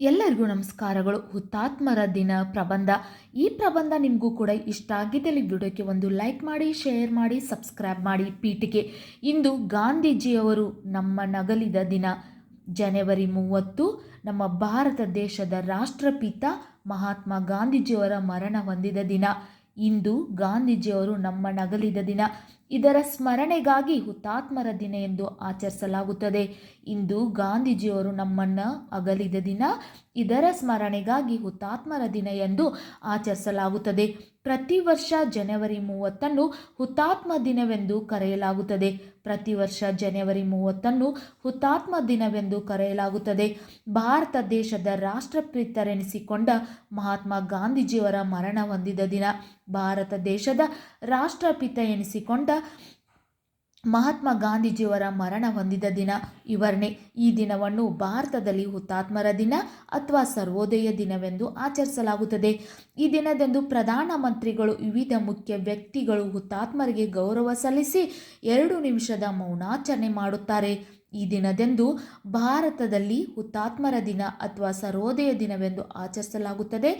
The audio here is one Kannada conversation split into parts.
ಎಲ್ಲರಿಗೂ ನಮಸ್ಕಾರಗಳು. ಹುತಾತ್ಮರ ದಿನ ಪ್ರಬಂಧ. ಈ ಪ್ರಬಂಧ ನಿಮಗೂ ಕೂಡ ಇಷ್ಟ ಆಗಿದ್ದಲ್ಲಿ ವಿಡಿಯೋಕ್ಕೆ ಒಂದು ಲೈಕ್ ಮಾಡಿ, ಶೇರ್ ಮಾಡಿ, ಸಬ್ಸ್ಕ್ರೈಬ್ ಮಾಡಿ ಪೀಠಿಗೆ. ಇಂದು ಗಾಂಧೀಜಿಯವರು ನಮ್ಮ ನಗಲಿದ ದಿನ. ಜನವರಿ ಮೂವತ್ತು ನಮ್ಮ ಭಾರತ ದೇಶದ ರಾಷ್ಟ್ರಪಿತ ಮಹಾತ್ಮ ಗಾಂಧೀಜಿಯವರ ಮರಣ ಹೊಂದಿದ ದಿನ. ಇಂದು ಗಾಂಧೀಜಿಯವರು ನಮ್ಮ ನಗಲಿದ ದಿನ. ಇದರ ಸ್ಮರಣೆಗಾಗಿ ಹುತಾತ್ಮರ ದಿನ ಎಂದು ಆಚರಿಸಲಾಗುತ್ತದೆ. ಇಂದು ಗಾಂಧೀಜಿಯವರು ನಮ್ಮನ್ನು ಅಗಲಿದ ದಿನ. ಇದರ ಸ್ಮರಣೆಗಾಗಿ ಹುತಾತ್ಮರ ದಿನ ಎಂದು ಆಚರಿಸಲಾಗುತ್ತದೆ. ಪ್ರತಿ ವರ್ಷ ಜನವರಿ ಮೂವತ್ತನ್ನು ಹುತಾತ್ಮ ದಿನವೆಂದು ಕರೆಯಲಾಗುತ್ತದೆ. ಪ್ರತಿ ವರ್ಷ ಜನವರಿ ಮೂವತ್ತನ್ನು ಹುತಾತ್ಮ ದಿನವೆಂದು ಕರೆಯಲಾಗುತ್ತದೆ. ಭಾರತ ದೇಶದ ರಾಷ್ಟ್ರಪಿತರೆನಿಸಿಕೊಂಡ ಮಹಾತ್ಮ ಗಾಂಧೀಜಿಯವರ ಮರಣ ಹೊಂದಿದ ದಿನ. ಭಾರತ ದೇಶದ ರಾಷ್ಟ್ರಪಿತ ಎನಿಸಿಕೊಂಡ ಮಹಾತ್ಮ ಗಾಂಧೀಜಿಯವರ ಮರಣ ಹೊಂದಿದ ದಿನ ವಿವರಣೆ ಈ ದಿನವನ್ನು ಭಾರತದಲ್ಲಿ ಹುತಾತ್ಮರ ದಿನ ಅಥವಾ ಸರ್ವೋದಯ ದಿನವೆಂದು ಆಚರಿಸಲಾಗುತ್ತದೆ. ಈ ದಿನದಂದು ಪ್ರಧಾನಮಂತ್ರಿಗಳು ವಿವಿಧ ಮುಖ್ಯ ವ್ಯಕ್ತಿಗಳು ಹುತಾತ್ಮರಿಗೆ ಗೌರವ ಸಲ್ಲಿಸಿ ಎರಡು ನಿಮಿಷದ ಮೌನಾಚರಣೆ ಮಾಡುತ್ತಾರೆ. ಈ ದಿನದಂದು ಭಾರತದಲ್ಲಿ ಹುತಾತ್ಮರ ದಿನ ಅಥವಾ ಸರ್ವೋದಯ ದಿನವೆಂದು ಆಚರಿಸಲಾಗುತ್ತದೆ.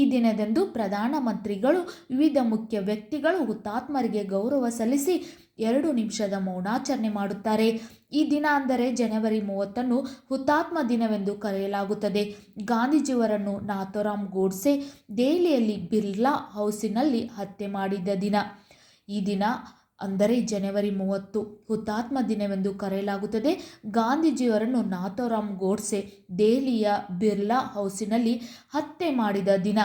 ಈ ದಿನದಂದು ಪ್ರಧಾನಮಂತ್ರಿಗಳು ವಿವಿಧ ಮುಖ್ಯ ವ್ಯಕ್ತಿಗಳು ಹುತಾತ್ಮರಿಗೆ ಗೌರವ ಸಲ್ಲಿಸಿ ಎರಡು ನಿಮಿಷದ ಮೌನಾಚರಣೆ ಮಾಡುತ್ತಾರೆ. ಈ ದಿನ ಅಂದರೆ ಜನವರಿ ಮೂವತ್ತನ್ನು ಹುತಾತ್ಮ ದಿನವೆಂದು ಕರೆಯಲಾಗುತ್ತದೆ. ಗಾಂಧೀಜಿಯವರನ್ನು ನಾಥೋರಾಮ್ ಗೋಡ್ಸೆ ದೆಹಲಿಯಲ್ಲಿ ಬಿರ್ಲಾ ಹೌಸಿನಲ್ಲಿ ಹತ್ಯೆ ಮಾಡಿದ ದಿನ. ಈ ದಿನ ಅಂದರೆ ಜನವರಿ ಮೂವತ್ತು ಹುತಾತ್ಮ ದಿನವೆಂದು ಕರೆಯಲಾಗುತ್ತದೆ. ಗಾಂಧೀಜಿಯವರನ್ನು ನಾಥೋರಾಮ್ ಗೋಡ್ಸೆ ದೆಹಲಿಯ ಬಿರ್ಲಾ ಹೌಸಿನಲ್ಲಿ ಹತ್ಯೆ ಮಾಡಿದ ದಿನ.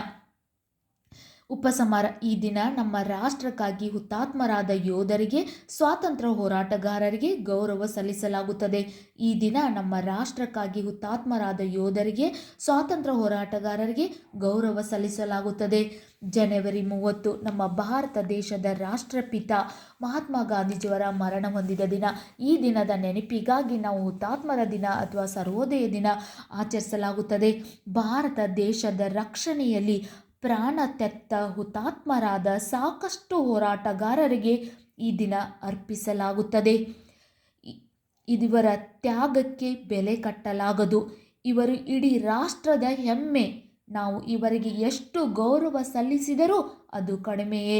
ಉಪಸಂಹಾರ ಈ ದಿನ ನಮ್ಮ ರಾಷ್ಟ್ರಕ್ಕಾಗಿ ಹುತಾತ್ಮರಾದ ಯೋಧರಿಗೆ, ಸ್ವಾತಂತ್ರ್ಯ ಹೋರಾಟಗಾರರಿಗೆ ಗೌರವ ಸಲ್ಲಿಸಲಾಗುತ್ತದೆ. ಈ ದಿನ ನಮ್ಮ ರಾಷ್ಟ್ರಕ್ಕಾಗಿ ಹುತಾತ್ಮರಾದ ಯೋಧರಿಗೆ, ಸ್ವಾತಂತ್ರ್ಯ ಹೋರಾಟಗಾರರಿಗೆ ಗೌರವ ಸಲ್ಲಿಸಲಾಗುತ್ತದೆ. ಜನವರಿ ಮೂವತ್ತು ನಮ್ಮ ಭಾರತ ದೇಶದ ರಾಷ್ಟ್ರಪಿತ ಮಹಾತ್ಮ ಗಾಂಧೀಜಿಯವರ ಮರಣ ಹೊಂದಿದ ದಿನ. ಈ ದಿನದ ನೆನಪಿಗಾಗಿ ನಾವು ಹುತಾತ್ಮರ ದಿನ ಅಥವಾ ಸರ್ವೋದಯ ದಿನ ಆಚರಿಸಲಾಗುತ್ತದೆ. ಭಾರತ ದೇಶದ ರಕ್ಷಣೆಯಲ್ಲಿ ಪ್ರಾಣ ತೆತ್ತ ಹುತಾತ್ಮರಾದ ಸಾಕಷ್ಟು ಹೋರಾಟಗಾರರಿಗೆ ಈ ದಿನ ಅರ್ಪಿಸಲಾಗುತ್ತದೆ. ಇವರ ತ್ಯಾಗಕ್ಕೆ ಬೆಲೆ ಕಟ್ಟಲಾಗದು. ಇವರು ಇಡೀ ರಾಷ್ಟ್ರದ ಹೆಮ್ಮೆ. ನಾವು ಇವರಿಗೆ ಎಷ್ಟು ಗೌರವ ಸಲ್ಲಿಸಿದರೂ ಅದು ಕಡಿಮೆಯೇ.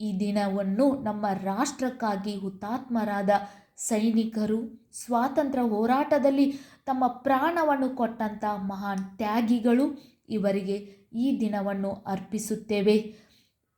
ಈ ದಿನವನ್ನು ನಮ್ಮ ರಾಷ್ಟ್ರಕ್ಕಾಗಿ ಹುತಾತ್ಮರಾದ ಸೈನಿಕರು ಸ್ವಾತಂತ್ರ್ಯ ಹೋರಾಟದಲ್ಲಿ ತಮ್ಮ ಪ್ರಾಣವನ್ನು ಕೊಟ್ಟಂಥ ಮಹಾನ್ ತ್ಯಾಗಿಗಳು ಇವರಿಗೆ ಈ ದಿನವನ್ನು ಅರ್ಪಿಸುತ್ತೇವೆ.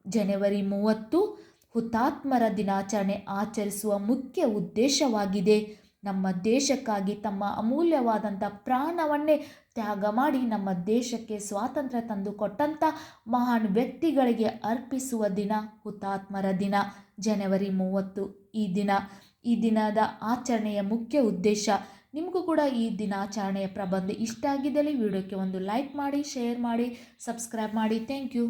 ಜನವರಿ ಮೂವತ್ತು ಹುತಾತ್ಮರ ದಿನಾಚರಣೆ ಆಚರಿಸುವ ಮುಖ್ಯ ಉದ್ದೇಶವಾಗಿದೆ. ನಮ್ಮ ದೇಶಕ್ಕಾಗಿ ತಮ್ಮ ಅಮೂಲ್ಯವಾದಂಥ ಪ್ರಾಣವನ್ನೇ ತ್ಯಾಗ ಮಾಡಿ ನಮ್ಮ ದೇಶಕ್ಕೆ ಸ್ವಾತಂತ್ರ್ಯ ತಂದುಕೊಟ್ಟಂಥ ಮಹಾನ್ ವ್ಯಕ್ತಿಗಳಿಗೆ ಅರ್ಪಿಸುವ ದಿನ ಹುತಾತ್ಮರ ದಿನ, ಜನವರಿ ಮೂವತ್ತು ಈ ದಿನ. ಈ ದಿನದ ಆಚರಣೆಯ ಮುಖ್ಯ ಉದ್ದೇಶ ನಿಮಗೂ ಕೂಡ ಈ ದಿನಾಚರಣೆಯ ಪ್ರಬಂಧ ಇಷ್ಟ ಆಗಿದ್ದಲ್ಲಿ ವಿಡಿಯೋಕ್ಕೆ ಒಂದು ಲೈಕ್ ಮಾಡಿ, ಶೇರ್ ಮಾಡಿ, ಸಬ್ಸ್ಕ್ರೈಬ್ ಮಾಡಿ. Thank you.